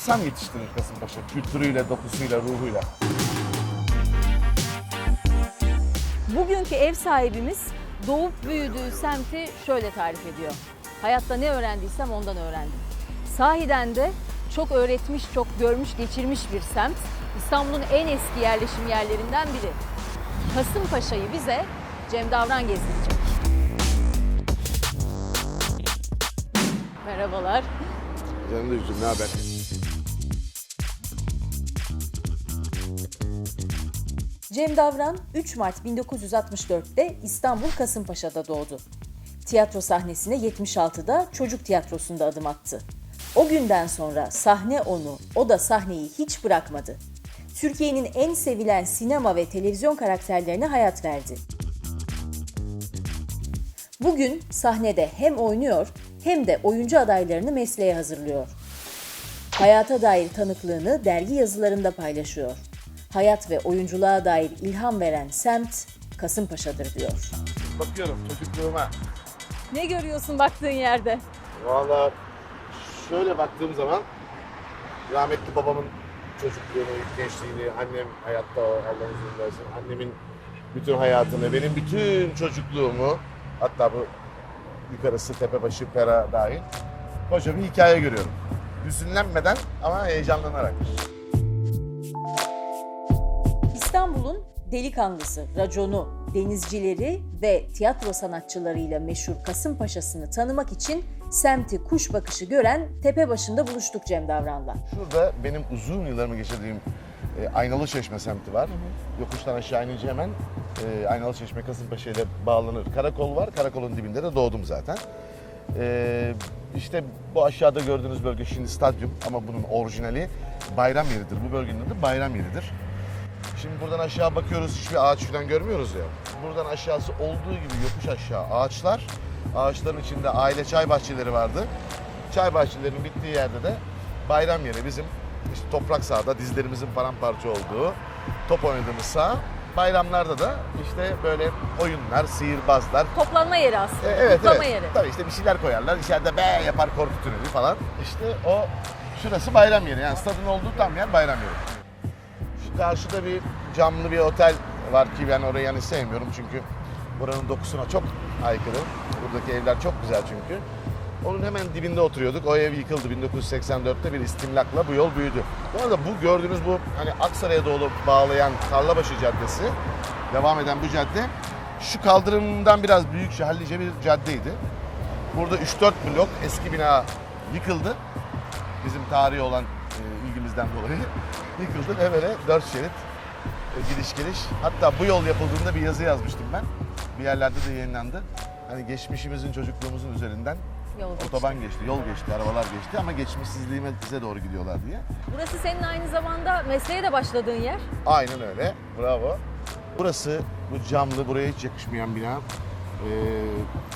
insan yetiştirir Kasımpaşa. Kültürüyle, dokusuyla, ruhuyla. Bugünkü ev sahibimiz doğup büyüdüğü semti şöyle tarif ediyor. Hayatta ne öğrendiysem ondan öğrendim. Sahiden de çok öğretmiş, çok görmüş, geçirmiş bir semt. İstanbul'un en eski yerleşim yerlerinden biri. Kasımpaşa'yı bize Cem Davran gezdirecek. Merhabalar. Canım yüzüm, ne haber? Cem Davran 3 Mart 1964'te İstanbul Kasımpaşa'da doğdu. Tiyatro sahnesine 76'da çocuk tiyatrosunda adım attı. O günden sonra sahne onu, o da sahneyi hiç bırakmadı. Türkiye'nin en sevilen sinema ve televizyon karakterlerine hayat verdi. Bugün sahnede hem oynuyor hem de oyuncu adaylarını mesleğe hazırlıyor. Hayata dair tanıklığını dergi yazılarında paylaşıyor. Hayat ve oyunculuğa dair ilham veren semt Kasımpaşa'dır diyor. Bakıyorum çocukluğuma. Ne görüyorsun baktığın yerde? Valla şöyle baktığım zaman rahmetli babamın çocukluğunu, gençliğini, annem hayatta o Allah uzun versin. Annemin bütün hayatını, benim bütün çocukluğumu hatta bu yukarısı tepebaşı pera dahil koca bir hikaye görüyorum. Hüzünlenmeden ama heyecanlanarak. Delikanlısı, raconu, denizcileri ve tiyatro sanatçılarıyla meşhur Kasımpaşa'sını tanımak için semti kuş bakışı gören tepe başında buluştuk Cem Davran'la. Şurada benim uzun yıllarımı geçirdiğim e, Aynalı Çeşme semti var. Yokuştan aşağı inince hemen e, Aynalı Çeşme Kasımpaşa ile bağlanır. Karakol var. Karakolun dibinde de doğdum zaten. E, işte bu aşağıda gördüğünüz bölge şimdi stadyum ama bunun orijinali bayram yeridir. Bu bölgenin adı bayram yeridir. Şimdi buradan aşağı bakıyoruz hiçbir ağaç falan görmüyoruz ya. Buradan aşağısı olduğu gibi yokuş aşağı ağaçlar. Ağaçların içinde aile çay bahçeleri vardı. Çay bahçelerinin bittiği yerde de bayram yeri bizim işte toprak sahada dizlerimizin paramparça olduğu top oynadığımız saha. Bayramlarda da işte böyle oyunlar, sihirbazlar. Toplanma yeri aslında, E, evet kutlama evet. yeri. Tabii işte bir şeyler koyarlar. İçeride be yapar korku tüneli falan. İşte o şurası bayram yeri. Yani stadın olduğu tam yer bayram yeri. Karşıda bir camlı bir otel var ki ben orayı yani sevmiyorum çünkü buranın dokusuna çok aykırı. Buradaki evler çok güzel çünkü. Onun hemen dibinde oturuyorduk. O ev yıkıldı 1984'te bir istimlakla bu yol büyüdü. Bu arada bu gördüğünüz bu hani Aksaray'a doğru bağlayan Tarlabaşı Caddesi devam eden bu cadde şu kaldırımdan biraz büyük hallice bir caddeydi. Burada 3-4 blok eski bina yıkıldı. Bizim tarihi olan e, ilgimizden dolayı yıkıldı ve böyle 4 şerit e, gidiş geliş. Hatta bu yol yapıldığında bir yazı yazmıştım ben. Bir yerlerde de yayınlandı. Hani geçmişimizin çocukluğumuzun üzerinden Yol geçti. otoban geçti, yol geçti, arabalar geçti ama geçmişsizliğimize doğru gidiyorlar diye. Burası senin aynı zamanda mesleğe de başladığın yer. Aynen öyle. Bravo. Burası bu camlı, buraya hiç yakışmayan bina. Ee,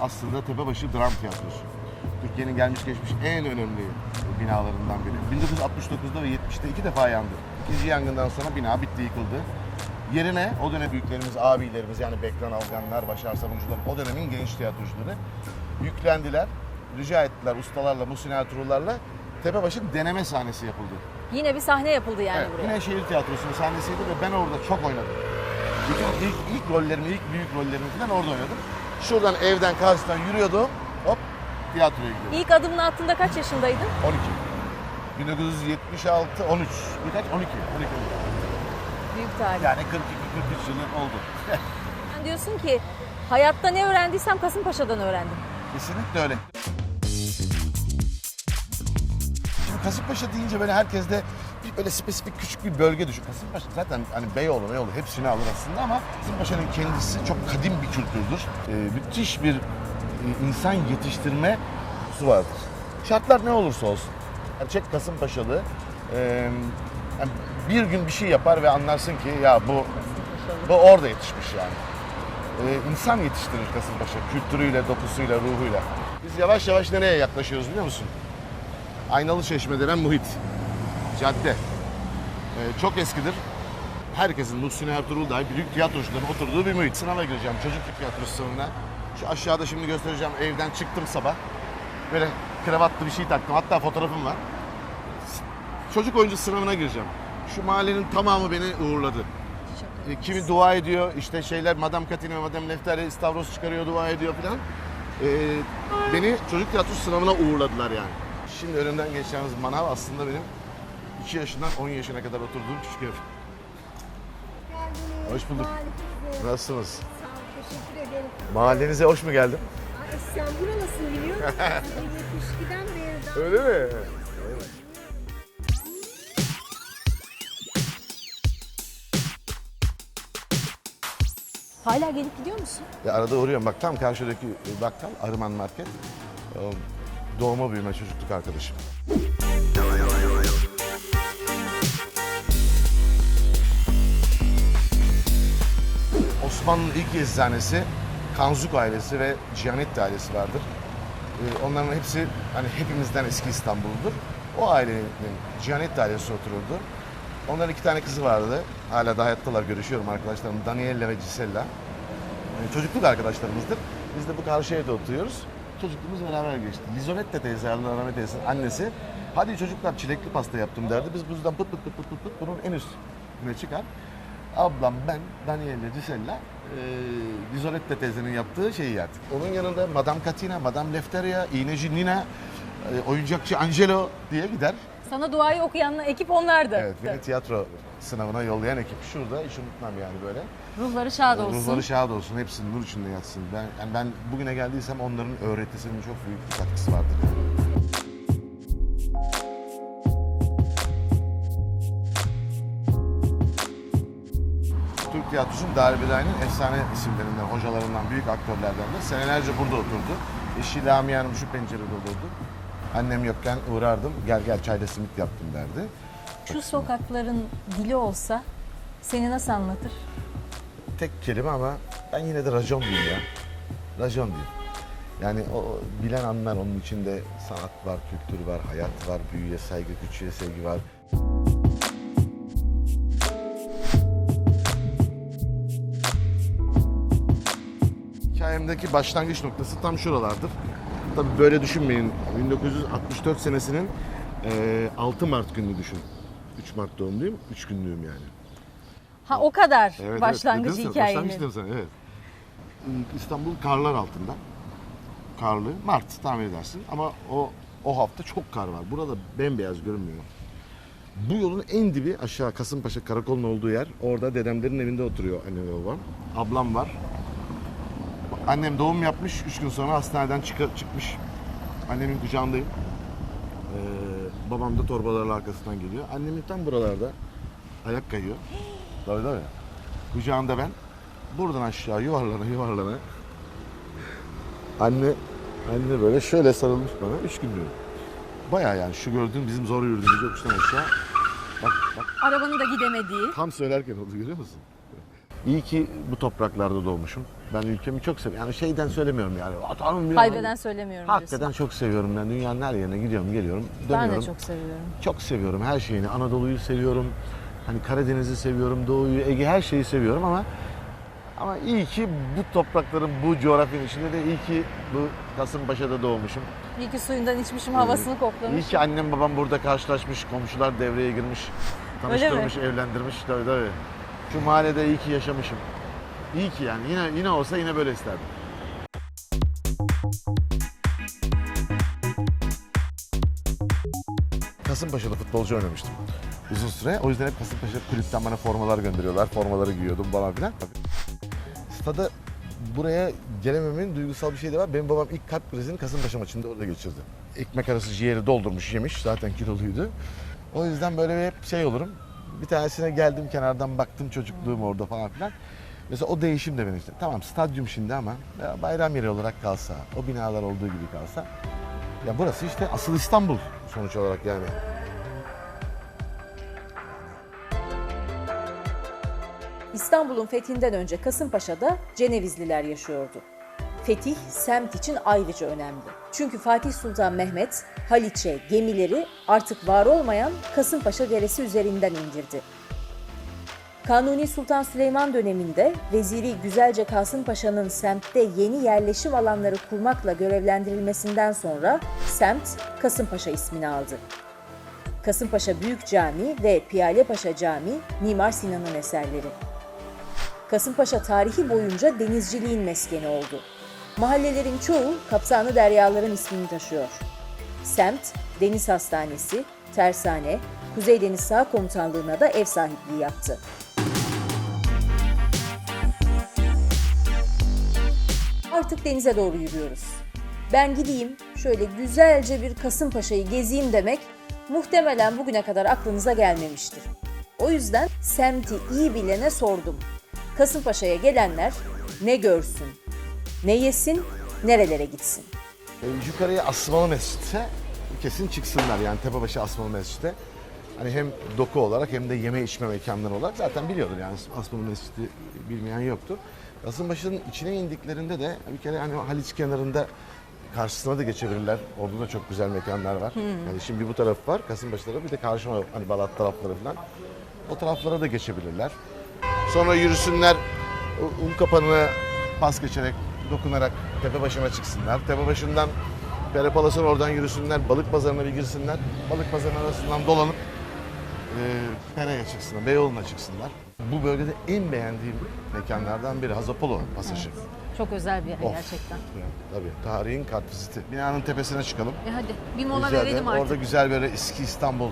aslında Tepebaşı Dram Tiyatrosu. Türkiye'nin gelmiş geçmiş en önemli binalarından biri. 1969'da ve 70'te iki defa yandı. İkinci yangından sonra bina bitti, yıkıldı. Yerine o dönem büyüklerimiz, abilerimiz yani Bekran Alganlar, Başar Savuncular, o dönemin genç tiyatrocuları yüklendiler. Rica ettiler ustalarla, Muhsin Ertuğrullarla Tepebaşı deneme sahnesi yapıldı. Yine bir sahne yapıldı yani Evet, buraya. yine şehir tiyatrosunun sahnesiydi ve ben orada çok oynadım. Bütün ilk, ilk rollerimi, ilk büyük rollerimi falan orada oynadım. Şuradan evden karşıdan yürüyordum. Tiyatroya gidiyordum. İlk adımını attığında kaç yaşındaydın? 12. 1976, 13. Birkaç 12. 12. Büyük tarih. Yani 42, 43 yılı oldu. Sen diyorsun ki hayatta ne öğrendiysem Kasımpaşa'dan öğrendim. Kesinlikle öyle. Şimdi Kasımpaşa deyince böyle herkes de bir böyle spesifik küçük bir bölge düşün. Kasımpaşa zaten hani Beyoğlu, Beyoğlu hepsini alır aslında ama Kasımpaşa'nın kendisi çok kadim bir kültürdür. Ee, müthiş bir insan yetiştirme su vardır. Şartlar ne olursa olsun. Gerçek Kasımpaşalı e, bir gün bir şey yapar ve anlarsın ki ya bu bu orada yetişmiş yani e, insan yetiştirir Kasımpaşa kültürüyle, dokusuyla, ruhuyla. Biz yavaş yavaş nereye yaklaşıyoruz biliyor musun? Aynalı Çeşme denen muhit. Cadde. Çok eskidir. Herkesin, Muhsin Ertuğrul dahi büyük tiyatrocuların oturduğu bir muhit. Sınava gireceğim çocukluk tiyatrosu sınavına. Şu aşağıda şimdi göstereceğim evden çıktım sabah. Böyle kravatlı bir şey taktım. Hatta fotoğrafım var. çocuk oyuncu sınavına gireceğim. Şu mahallenin tamamı beni uğurladı. E, Kimi dua ediyor, işte şeyler Madame Katina, Madame Neftali, İstavros çıkarıyor, dua ediyor falan. E, beni çocuk tiyatrosu sınavına uğurladılar yani. Şimdi önümden geçeceğimiz manav aslında benim 2 yaşından 10 yaşına kadar oturduğum küçük ev. Hoş bulduk. Nasılsınız? Mahallenize hoş mu geldim? Aa, sen buralısın biliyor musun? 72'den beri Öyle mi? Hala gelip gidiyor musun? Ya arada uğruyorum. Bak tam karşıdaki bakkal Arıman Market. O Doğma büyüme çocukluk arkadaşım. Osmanlı'nın ilk eczanesi Kanzuk ailesi ve Cihanetti ailesi vardır. Ee, Onların hepsi hani hepimizden eski İstanbul'dur. O ailenin Cihanetti ailesi otururdu. Onların iki tane kızı vardı. Hala da hayattalar görüşüyorum arkadaşlarım. Daniela ve Gisella. Yani çocukluk arkadaşlarımızdır. Biz de bu karşı evde oturuyoruz. Çocukluğumuz beraber geçti. Lizonette teyze, Allah rahmet annesi. Hadi çocuklar çilekli pasta yaptım derdi. Biz buzdan pıt pıt pıt pıt pıt pıt bunun en üstüne çıkar. Ablam, ben, Daniele, Gisella, e, Lizonette teyzenin yaptığı şeyi yerdik. Onun yanında Madame Katina, Madame Lefteria, İğneci Nina, e, oyuncakçı Angelo diye gider. Sana duayı okuyan ekip onlardı. Evet, beni tiyatro sınavına yollayan ekip şurada. Hiç unutmam yani böyle. Ruhları şad olsun. Ruhları şad olsun. Hepsinin nur içinde yatsın. Ben, yani ben bugüne geldiysem onların öğretisinin çok büyük bir katkısı vardır. Yani. Türk tiyatrosunun Darbelay'ın efsane isimlerinden, hocalarından, büyük aktörlerden de senelerce burada oturdu. Eşi Hanım şu pencerede olurdu. Annem yokken uğrardım, gel gel çayla simit yaptım derdi. Şu sokakların dili olsa seni nasıl anlatır? tek kelime ama ben yine de racon diyeyim ya. Racon diyeyim. Yani o bilen anlar onun içinde sanat var, kültür var, hayat var, büyüye saygı, küçüğe sevgi var. Hikayemdeki başlangıç noktası tam şuralardır. Tabii böyle düşünmeyin. 1964 senesinin eee, 6 Mart gününü düşün. 3 Mart doğumluyum, 3 günlüğüm yani. Ha o kadar Evet, başlangıç evet. Hikayenin. Başlangıç dedim sana, evet. İstanbul karlar altında. Karlı. Mart tahmin edersin ama o o hafta çok kar var. Burada bembeyaz görünmüyor. Bu yolun en dibi aşağı Kasımpaşa karakolun olduğu yer. Orada dedemlerin evinde oturuyor annem ve babam. Ablam var. Annem doğum yapmış. Üç gün sonra hastaneden çıka- çıkmış. Annemin kucağındayım. Ee, babam da torbalarla arkasından geliyor. Annemin tam buralarda ayak kayıyor. Tabii tabii. Kucağında ben. Buradan aşağı yuvarlana yuvarlana. Anne anne böyle şöyle sarılmış bana. Üç gün diyor. Bayağı yani şu gördüğün bizim zor yürüdüğümüz yokuştan aşağı. Bak bak Arabanın da gidemediği. tam söylerken oldu görüyor musun? İyi ki bu topraklarda doğmuşum. Ben ülkemi çok seviyorum. Yani şeyden söylemiyorum yani. Atanım bilmem- Kaybeden söylemiyorum Hakikaten diyorsun. çok seviyorum ben. Dünyanın her yerine gidiyorum, geliyorum, Ben dönüyorum. de çok seviyorum. Çok seviyorum her şeyini. Anadolu'yu seviyorum. Hani Karadeniz'i seviyorum, Doğu'yu, Ege her şeyi seviyorum ama ama iyi ki bu toprakların, bu coğrafyanın içinde de iyi ki bu Kasımpaşa'da doğmuşum. İyi ki suyundan içmişim, havasını İyi koklamış. ki annem babam burada karşılaşmış, komşular devreye girmiş, tanıştırmış, evlendirmiş. Tabii tabii. Şu mahallede iyi ki yaşamışım. İyi ki yani. Yine yine olsa yine böyle isterdim. Kasımpaşa'da futbolcu oynamıştım uzun süre. O yüzden hep Kasımpaşa kulüpten bana formalar gönderiyorlar. Formaları giyiyordum falan filan. Stada buraya gelememenin duygusal bir şey de var. Benim babam ilk kalp krizini Kasımpaşa maçında orada geçirdi. Ekmek arası ciğeri doldurmuş yemiş. Zaten kiloluydu. O yüzden böyle hep şey olurum. Bir tanesine geldim kenardan baktım çocukluğum orada falan filan. Mesela o değişim de benim işte. Tamam stadyum şimdi ama ya bayram yeri olarak kalsa, o binalar olduğu gibi kalsa. Ya burası işte asıl İstanbul sonuç olarak yani. İstanbul'un fethinden önce Kasımpaşa'da Cenevizliler yaşıyordu. Fetih semt için ayrıca önemli. Çünkü Fatih Sultan Mehmet Haliç'e gemileri artık var olmayan Kasımpaşa Deresi üzerinden indirdi. Kanuni Sultan Süleyman döneminde Veziri Güzelce Kasım Paşa'nın semtte yeni yerleşim alanları kurmakla görevlendirilmesinden sonra semt Kasımpaşa ismini aldı. Kasımpaşa Büyük Camii ve Piyalepaşa Camii Mimar Sinan'ın eserleri. Kasımpaşa tarihi boyunca denizciliğin meskeni oldu. Mahallelerin çoğu kaptanı deryaların ismini taşıyor. Semt, deniz hastanesi, tersane, Kuzey Deniz Sağ Komutanlığı'na da ev sahipliği yaptı. Artık denize doğru yürüyoruz. Ben gideyim, şöyle güzelce bir Kasımpaşa'yı gezeyim demek muhtemelen bugüne kadar aklınıza gelmemiştir. O yüzden semti iyi bilene sordum. Kasımpaşa'ya gelenler ne görsün, ne yesin, nerelere gitsin? E, yukarıya Asmalı Mescid'e kesin çıksınlar yani Tepebaşı Asmalı Mescid'e. Hani hem doku olarak hem de yeme içme mekanları olarak zaten biliyordur yani Asmalı Mescid'i bilmeyen yoktur. Kasımpaşa'nın içine indiklerinde de bir kere hani Haliç kenarında karşısına da geçebilirler. Orada da çok güzel mekanlar var. Yani şimdi bir bu taraf var Kasımpaşa tarafı bir de karşıma hani Balat tarafları falan. O taraflara da geçebilirler. Sonra yürüsünler un kapanına pas geçerek, dokunarak tepe başına çıksınlar. Tepe başından Perepalas'ın oradan yürüsünler, balık pazarına bir girsinler. Balık pazarının arasından dolanıp e, Pera'ya çıksınlar, Beyoğlu'na çıksınlar. Bu bölgede en beğendiğim mekanlardan biri Hazapolo pasajı. Çok özel bir yer Of. gerçekten. Ya, tabii, tarihin kartviziti. Binanın tepesine çıkalım. E hadi bir mola ederim. verelim artık. Orada güzel böyle eski İstanbul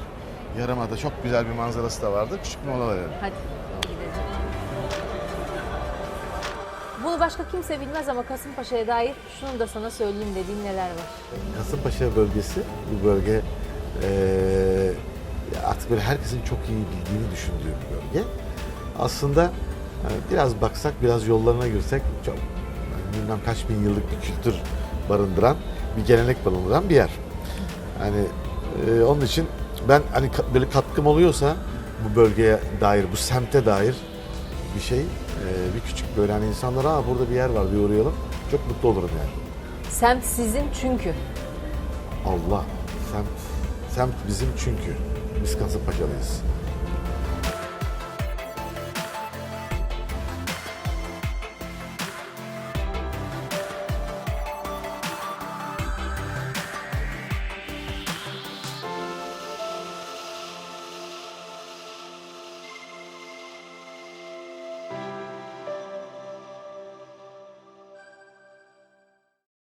Yarımada çok güzel bir manzarası da vardı. Küçük bir mola verelim. Hadi Bunu başka kimse bilmez ama Kasımpaşa'ya dair şunu da sana söyleyeyim dediğim neler var. Kasımpaşa bölgesi, bu bölge eee, artık böyle herkesin çok iyi bildiğini düşündüğü bir bölge. Aslında hani biraz baksak, biraz yollarına girsek çok yani bilmem kaç bin yıllık bir kültür barındıran, bir gelenek barındıran bir yer. Yani eee, onun için ben hani böyle katkım oluyorsa bu bölgeye dair, bu semte dair bir şey, eee, bir küçük böyle hani insanlara Aa, burada bir yer var bir uğrayalım. Çok mutlu olurum yani. Semt sizin çünkü. Allah. Semt, semt bizim çünkü. Biz Kasımpaşalıyız.